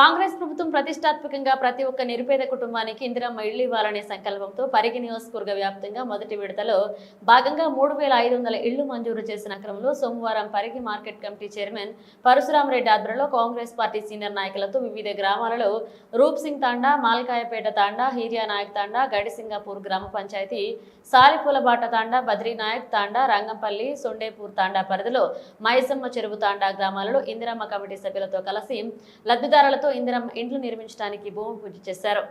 ಕಾಂಗ್ರೆಸ್ ప్రతిష్టాత్మకంగా ప్రతి ఒక్క నిరుపేద కుటుంబానికి ఇందిరమ్మ ఇళ్ళు ఇవ్వాలనే సంకల్పంతో పరిగి నియోజకవర్గ వ్యాప్తంగా మొదటి విడతలో భాగంగా మూడు వేల ఐదు వందల ఇళ్ళు మంజూరు చేసిన క్రమంలో సోమవారం Parigi market committee chairman Parasuramareddy ఆధ్వర్యంలో కాంగ్రెస్ పార్టీ సీనియర్ నాయకులతో వివిధ గ్రామాలలో రూప్ సింగ్ తాండా మాల్కాయపేట తాండా హీరియా నాయక్ తాండా గడిసింగాపూర్ గ్రామ పంచాయతీ సాలిపూలబాట తాండా బద్రీనాయక్ తాండా రంగంపల్లి సొండేపూర్ తాండా పరిధిలో మైసమ్మ చెరువు తాండా గ్రామాలలో ఇందిరమ్మ కమిటీ సభ్యులతో కలిసి లబ్ధిదారులతో ఇందిరమ్మ ఇండ్లు నిర్మించడానికి భూమి పూజ చేశారు.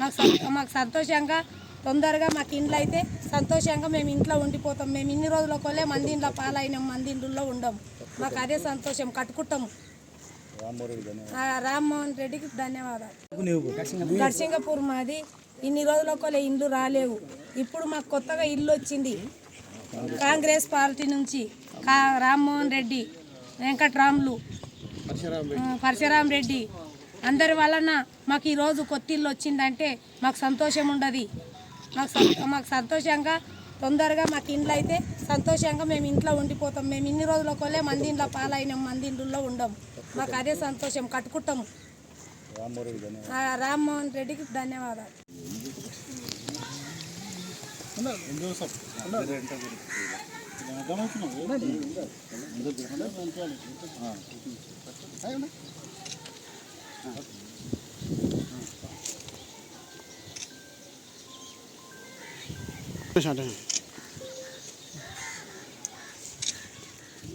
మాకు మాకు సంతోషంగా తొందరగా మాకు ఇండ్లు అయితే సంతోషంగా మేము ఇంట్లో ఉండిపోతాం. మేము ఇన్ని రోజుల కొలే మంది ఇంట్లో పాలైనాం మంది ఇండ్లలో ఉండం. మాకు అదే సంతోషం కట్టుకుంటాము రామ్మోహన్ రెడ్డికి ధన్యవాదాలు. నర్సింగపూర్ మాది. ఇన్ని రోజుల కొలే ఇండ్లు రాలేవు. ఇప్పుడు మాకు కొత్తగా ఇల్లు వచ్చింది. కాంగ్రెస్ పార్టీ నుంచి కా రామ్మోహన్ రెడ్డి వెంకట్రాములు పరశురామ్ రెడ్డి. అందరి వలన మాకు ఈరోజు కొత్తిల్లు వచ్చిందంటే మాకు సంతోషం ఉండదు. మాకు మాకు సంతోషంగా తొందరగా మాకు ఇండ్లు అయితే సంతోషంగా మేము ఇంట్లో ఉండిపోతాం. మేము ఇన్ని రోజుల కొలే మంది ఇంట్లో పాలైనాం మంది ఇండ్లలో ఉండం. మాకు అదే సంతోషం కట్టుకుంటాము రామ్మోహన్ రెడ్డికి ధన్యవాదాలు.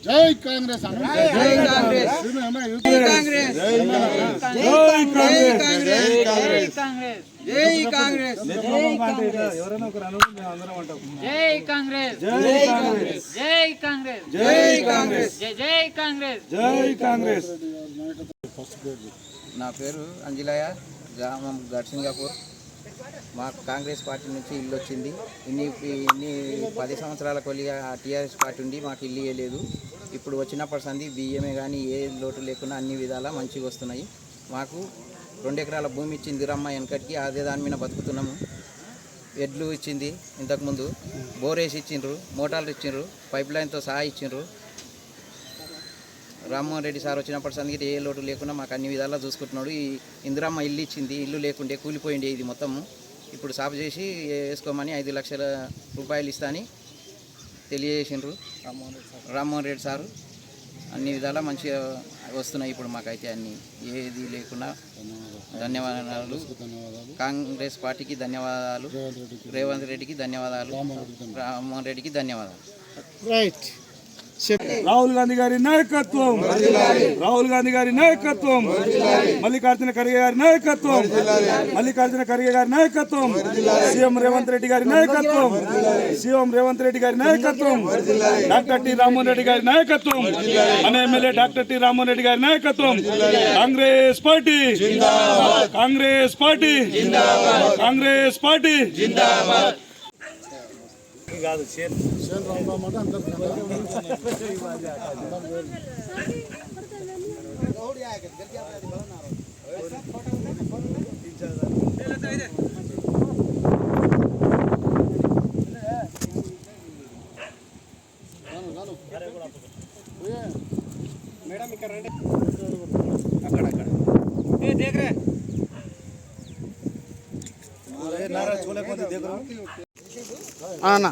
జై కాంగ్రెస్ జై కాంగ్రెస్ జై కాంగ్రెస్ జై కాంగ్రెస్ జై కాంగ్రెస్ ఎవరైనా ఒకరు ఫస్ట్ పేరు నా పేరు అంజలయ గ్రామం గడ్సింగాపూర్. మాకు కాంగ్రెస్ పార్టీ నుంచి ఇల్లు వచ్చింది. ఇన్ని ఇన్ని పది సంవత్సరాల కొలిగా టీఆర్ఎస్ పార్టీ ఉండి మాకు ఇల్లు ఇవ్వలేదు ఇప్పుడు వచ్చినప్పటి సంది బియ్యమే కానీ ఏ లోటు లేకుండా అన్ని విధాలా మంచిగా వస్తున్నాయి. మాకు రెండు ఎకరాల భూమి ఇచ్చింది రమ్మ వెనకటికి అదే దాని మీద బతుకుతున్నాము. ఎడ్లు ఇచ్చింది ఇంతకుముందు బోరేసి ఇచ్చిండ్రు మోటార్లు ఇచ్చిండ్రు పైప్ లైన్తో సహా ఇచ్చిండ్రు. రామ్మోహన్ రెడ్డి సార్ వచ్చినప్పటి సందికి ఏ లోటు లేకుండా మాకు అన్ని విధాలా చూసుకుంటున్నాడు. ఈ ఇందిరమ్మ ఇల్లు ఇచ్చింది ఇల్లు లేకుండే కూలిపోయింది ఇది మొత్తము. ఇప్పుడు సాపు చేసి వేసుకోమని ఐదు లక్షల రూపాయలు ఇస్తా అని తెలియజేసిండ్రు రామ్మోహన్ రెడ్డి సారు. అన్ని విధాలా మంచిగా వస్తున్నాయి ఇప్పుడు మాకైతే అన్ని. ఏది లేకుండా ధన్యవాదాలు. కాంగ్రెస్ పార్టీకి ధన్యవాదాలు. రేవంత్ రెడ్డికి ధన్యవాదాలు. రామ్మోహన్ రెడ్డికి ధన్యవాదాలు. రైట్. రాహుల్ గాంధీ గారి నాయకత్వం. రాహుల్ గాంధీ గారి నాయకత్వం. మల్లికార్జున ఖర్గే గారి నాయకత్వం. మల్లికార్జున ఖర్గే గారి నాయకత్వం. సీఎం రేవంత్ రెడ్డి గారి నాయకత్వం. సీఎం రేవంత్ రెడ్డి గారి నాయకత్వం. డాక్టర్ టి రామ్మోహన్ రెడ్డి గారి నాయకత్వం. మన MLA doctor T Rammohan Reddy గారి నాయకత్వం. Congress party. Congress party. Congress party. విషయాలు రావడం అందరూ మేడం ఇక్కడ రండి అక్కడ అక్కడ ఏ దేగరే నారా చూలేకపోతే దేగరు అన్నా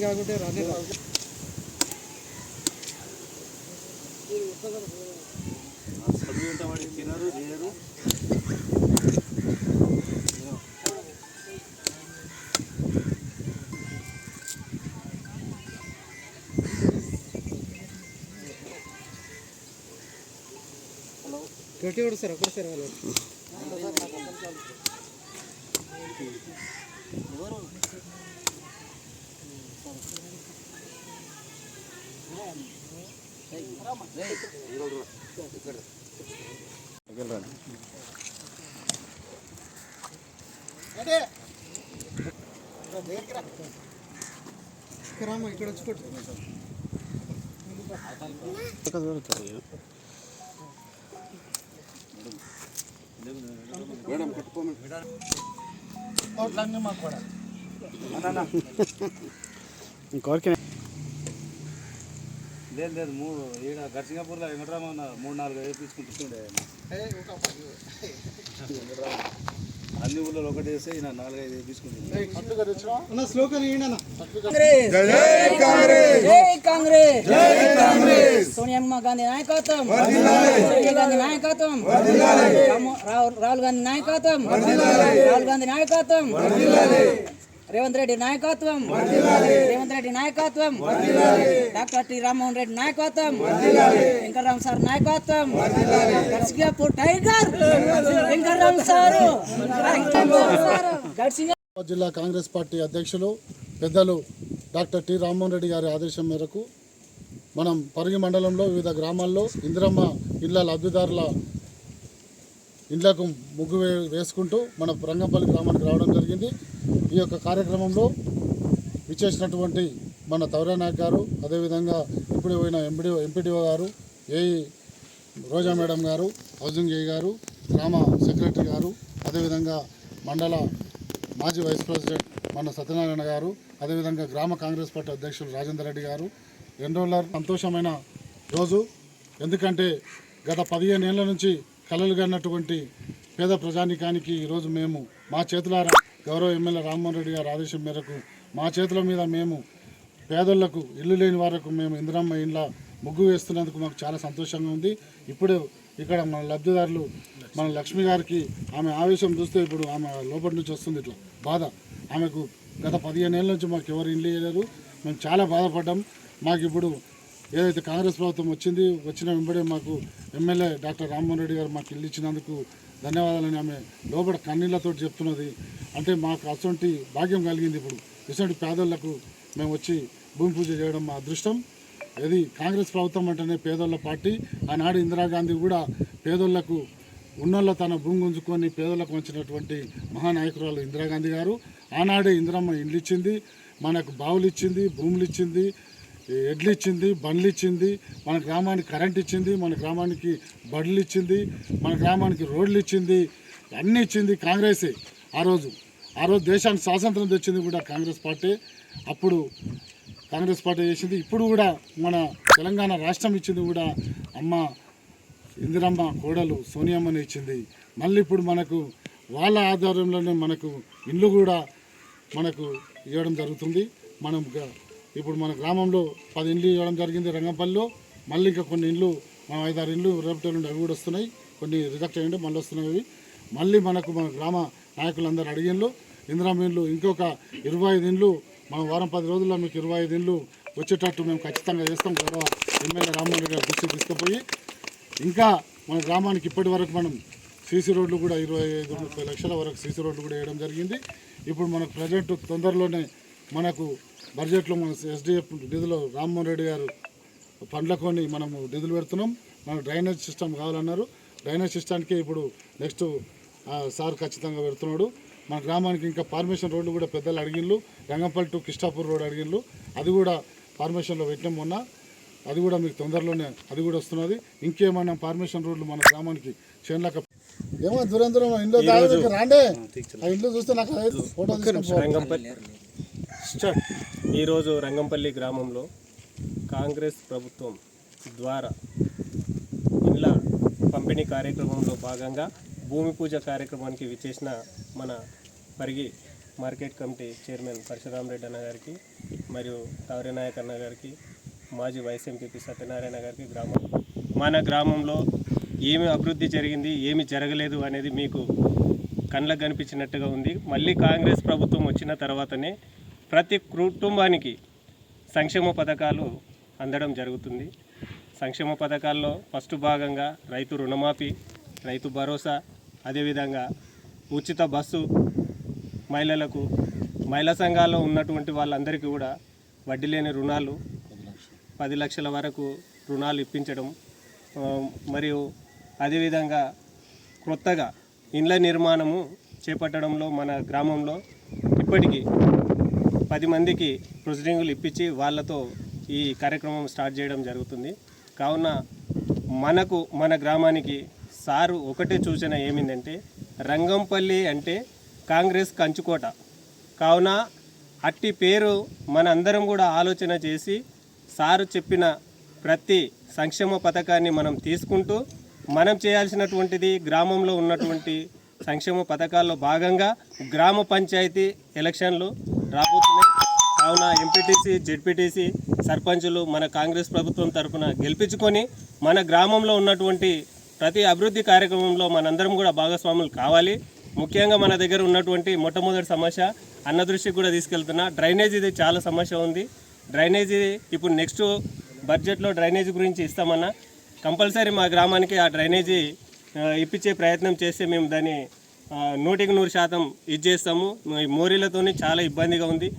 కాకుంటే రానే రాదు గట్టి కూడా సార్ ఒకటి సార్ వాళ్ళు. ఇక్కడ వచ్చి మేడం మాకు కూడా కొట్టు లేదు లేదు మూడు. ఈడ గర్సింగాపూర్లో వెంకటరామ మూడు నాలుగు వేపించుకుంటుండే అన్ని ఊళ్ళో ఒకటి వేస్తే ఈయన నాలుగైదు వేపించుకుంటుంది అన్న స్లోకన్ ఏంటి అన్న. జై కాంగ్రెస్. సోనియా గాంధీ నాయకత్వం. సోనియా గాంధీ నాయకత్వం. రాహుల్ గాంధీ నాయకత్వం. రాహుల్ గాంధీ నాయకత్వం. రేవంత్ రెడ్డి నాయకత్వం. రేవంత్ రెడ్డి నాయకత్వం. డాక్టర్ టి రామ్మోహన్ రెడ్డి నాయకత్వం. వెంకటరామ్ సార్ నాయకత్వం. గడ్సిగాపూర్ టైగర్. వెంకటరామ్ సార్. జిల్లా కాంగ్రెస్ పార్టీ అధ్యక్షులు పెద్దలు డాక్టర్ టి రామ్మోహన్ రెడ్డి గారి ఆదేశం మేరకు మనం పరిగి మండలంలో వివిధ గ్రామాల్లో ఇందిరమ్మ ఇళ్ళ లబ్ధిదారుల ఇండ్లకు ముగ్గు వే వేసుకుంటూ మన రంగంపల్లి గ్రామానికి రావడం జరిగింది. ఈ యొక్క కార్యక్రమంలో విచ్చేసినటువంటి మన తౌరానాయక్ గారు అదేవిధంగా ఇప్పుడు పోయిన ఎంపీడీఓ ఎంపీడీఓ గారు ఏఈ రోజా మేడం గారు హౌసింగ్ ఏ గారు గ్రామ సెక్రటరీ గారు అదేవిధంగా మండల మాజీ వైస్ ప్రెసిడెంట్ మన సత్యనారాయణ గారు అదేవిధంగా గ్రామ కాంగ్రెస్ పార్టీ అధ్యక్షులు రాజేందర్ రెడ్డి గారు. ఎన్రోలర్ సంతోషమైన రోజు. ఎందుకంటే గత పదిహేను ఏళ్ళ నుంచి కలలు కన్నటువంటి పేద ప్రజానికానికి ఈరోజు మేము మా చేతులారా గౌరవ ఎమ్మెల్యే రామ్మోహన్ రెడ్డి గారి ఆదేశం మేరకు మా చేతుల మీద మేము పేదలకు ఇల్లు లేని వారికి మేము ఇందిరమ్మ ఇండ్ల ముగ్గు వేస్తున్నందుకు మాకు చాలా సంతోషంగా ఉంది. ఇప్పుడు ఇక్కడ మన లబ్ధిదారులు మన లక్ష్మి గారికి ఆమె ఆవేశం చూస్తే ఇప్పుడు ఆమె లోపల నుంచి వస్తుంది ఇట్లా బాధ. ఆమెకు గత పదిహేను ఏళ్ళ నుంచి మాకు ఎవరు ఇల్లు ఇవ్వలేరు మేము చాలా బాధపడ్డాం. మాకు ఇప్పుడు ఏదైతే కాంగ్రెస్ ప్రభుత్వం వచ్చింది వచ్చిన వెంబడే మాకు ఎమ్మెల్యే డాక్టర్ రామ్మోహన్ రెడ్డి గారు మాకు ఇల్లు ఇచ్చినందుకు ధన్యవాదాలని ఆమె లోపల కన్నీళ్ళతో చెప్తున్నది. అంటే మాకు అటువంటి భాగ్యం కలిగింది ఇప్పుడు. ఇటువంటి పేదోళ్ళకు మేము వచ్చి భూమి పూజ చేయడం మా అదృష్టం. ఇది కాంగ్రెస్ ప్రభుత్వం అంటేనే పేదోళ్ళ పార్టీ. ఆనాడు ఇందిరాగాంధీ కూడా పేదోళ్ళకు ఉన్నోళ్ళ తన భూమి గుంజుకొని పేదలకు వచ్చినటువంటి మహానాయకురాలు ఇందిరాగాంధీ గారు. ఆనాడే ఇందిరమ్మ ఇండ్లు ఇచ్చింది మనకు బావులు ఇచ్చింది భూములు ఇచ్చింది ఎడ్లు ఇచ్చింది బండ్లు ఇచ్చింది మన గ్రామానికి కరెంట్ ఇచ్చింది మన గ్రామానికి బడులు ఇచ్చింది మన గ్రామానికి రోడ్లు ఇచ్చింది అన్నీ ఇచ్చింది కాంగ్రెసే ఆ రోజు. ఆ రోజు దేశానికి స్వాతంత్రం తెచ్చింది కూడా కాంగ్రెస్ పార్టీ. అప్పుడు కాంగ్రెస్ పార్టీ చేసింది. ఇప్పుడు కూడా మన తెలంగాణ రాష్ట్రం ఇచ్చింది కూడా అమ్మ ఇందిరమ్మ కోడలు సోనియమ్మని ఇచ్చింది. మళ్ళీ ఇప్పుడు మనకు వాళ్ళ ఆధ్వర్యంలోనే మనకు ఇల్లు కూడా మనకు ఇవ్వడం జరుగుతుంది. మనం ఇప్పుడు మన గ్రామంలో పది ఇండ్లు ఇవ్వడం జరిగింది రంగంపల్లిలో. మళ్ళీ ఇంకా కొన్ని ఇండ్లు మనం ఐదారు ఇండ్లు రేపటి నుండి అవి కూడా వస్తున్నాయి. కొన్ని రిజెక్ట్ అయ్యిండు మళ్ళీ వస్తున్నాయి మళ్ళీ మనకు మన గ్రామ నాయకులందరూ అడిగిన్లు ఇందిరామీన్లు ఇంకొక ఇరవై ఐదు ఇండ్లు మనం వారం పది రోజుల్లో మీకు ఇరవై ఐదు ఇండ్లు వచ్చేటట్టు మేము ఖచ్చితంగా చేస్తాం. గౌరవ ఎమ్మెల్యే రామ్మోహన్ రెడ్డి గారి తీసుకుపోయి. ఇంకా మన గ్రామానికి ఇప్పటి వరకు మనం సీసీ రోడ్లు కూడా ఇరవై ఐదు ముప్పై లక్షల వరకు సీసీ రోడ్లు కూడా వేయడం జరిగింది. ఇప్పుడు మనకు ప్రజెంట్ తొందరలోనే మనకు బడ్జెట్లో మన ఎస్డిఎఫ్ నిధులు రామ్మోహన్ రెడ్డి గారు పండ్లకొని మనము నిధులు పెడుతున్నాం. మనకు డ్రైనేజ్ సిస్టమ్ కావాలన్నారు. డ్రైనేజ్ సిస్టానికి ఇప్పుడు నెక్స్ట్ సార్ ఖచ్చితంగా పెడుతున్నాడు. మన గ్రామానికి ఇంకా ఫార్మేషన్ రోడ్లు కూడా పెద్దలు అడిగిళ్ళు రంగంపల్లి టు కిష్టాపూర్ రోడ్ అడిగిళ్ళు అది కూడా ఫార్మేషన్లో పెట్టినాం మొన్న. అది కూడా మీకు తొందరలోనే అది కూడా వస్తున్నది. ఇంకేమన్నా ఫార్మేషన్ రోడ్లు మన గ్రామానికి చేనులక ఏమో దూరం దూరం ఇంట్లో రాండే. ఆ ఇంట్లో చూస్తే నాకు ఫోటో రంగంపల్లి స్టార్ట్. ఈరోజు రంగంపల్లి గ్రామంలో కాంగ్రెస్ ప్రభుత్వం ద్వారా ఇండ్ల పంపిణీ కార్యక్రమంలో భాగంగా భూమి పూజ కార్యక్రమానికి విచ్చేసిన మన Parigi market committee chairman Parasuramareddy అన్న గారికి మరియు తావరినాయక్ అన్న గారికి మాజీ వైస్ ఎంపీపీ సత్యనారాయణ గారికి గ్రామం మన గ్రామంలో ఏమి అభివృద్ధి జరిగింది ఏమి జరగలేదు అనేది మీకు కళ్ళకు కనిపించినట్టుగా ఉంది మళ్ళీ కాంగ్రెస్ ప్రభుత్వం వచ్చిన తర్వాతనే ప్రతి కుటుంబానికి సంక్షేమ పథకాలు అందడం జరుగుతుంది. సంక్షేమ పథకాల్లో ఫస్ట్ భాగంగా రైతు రుణమాఫీ రైతు భరోసా అదేవిధంగా ఉచిత బస్సు మహిళలకు మహిళా సంఘాల్లో ఉన్నటువంటి వాళ్ళందరికీ కూడా వడ్డీ లేని రుణాలు పది లక్షల వరకు రుణాలు ఇప్పించడం మరియు అదేవిధంగా కొత్తగా ఇండ్ల నిర్మాణము చేపట్టడంలో మన గ్రామంలో ఇప్పటికీ పది మందికి ప్రొసీడింగ్లు ఇప్పించి వాళ్ళతో ఈ కార్యక్రమం స్టార్ట్ చేయడం జరుగుతుంది. కావున మనకు మన గ్రామానికి సారు ఒకటే సూచన ఏమిందంటే రంగంపల్లి అంటే కాంగ్రెస్ కంచుకోట. కావున అట్టి పేరు మన అందరం కూడా ఆలోచన చేసి సారు చెప్పిన ప్రతి సంక్షేమ పథకాన్ని మనం తీసుకుంటూ మనం చేయాల్సినటువంటిది గ్రామంలో ఉన్నటువంటి సంక్షేమ పథకాల్లో భాగంగా గ్రామ పంచాయతీ ఎలక్షన్లు రాబోతున్నాయి. కావున ఎంపీటీసీ జెడ్పీటీసీ సర్పంచులు మన కాంగ్రెస్ ప్రభుత్వం తరఫున గెలిపించుకొని మన గ్రామంలో ఉన్నటువంటి ప్రతి అభివృద్ధి కార్యక్రమంలో మనందరం కూడా భాగస్వాములు కావాలి. ముఖ్యంగా మన దగ్గర ఉన్నటువంటి మొట్టమొదటి సమస్య అన్న దృష్టికి కూడా తీసుకెళ్తున్నా. డ్రైనేజీది చాలా సమస్య ఉంది. డ్రైనేజీ ఇప్పుడు నెక్స్ట్ బడ్జెట్లో డ్రైనేజీ గురించి ఇస్తామన్నా. కంపల్సరీ మా గ్రామానికి ఆ డ్రైనేజీ ఇప్పించే ప్రయత్నం చేస్తే మేము దాన్ని నూటికి నూరు శాతం ఇది చేస్తాము. మోరీలతోనే మోరీలతోని చాలా ఇబ్బందిగా ఉంది.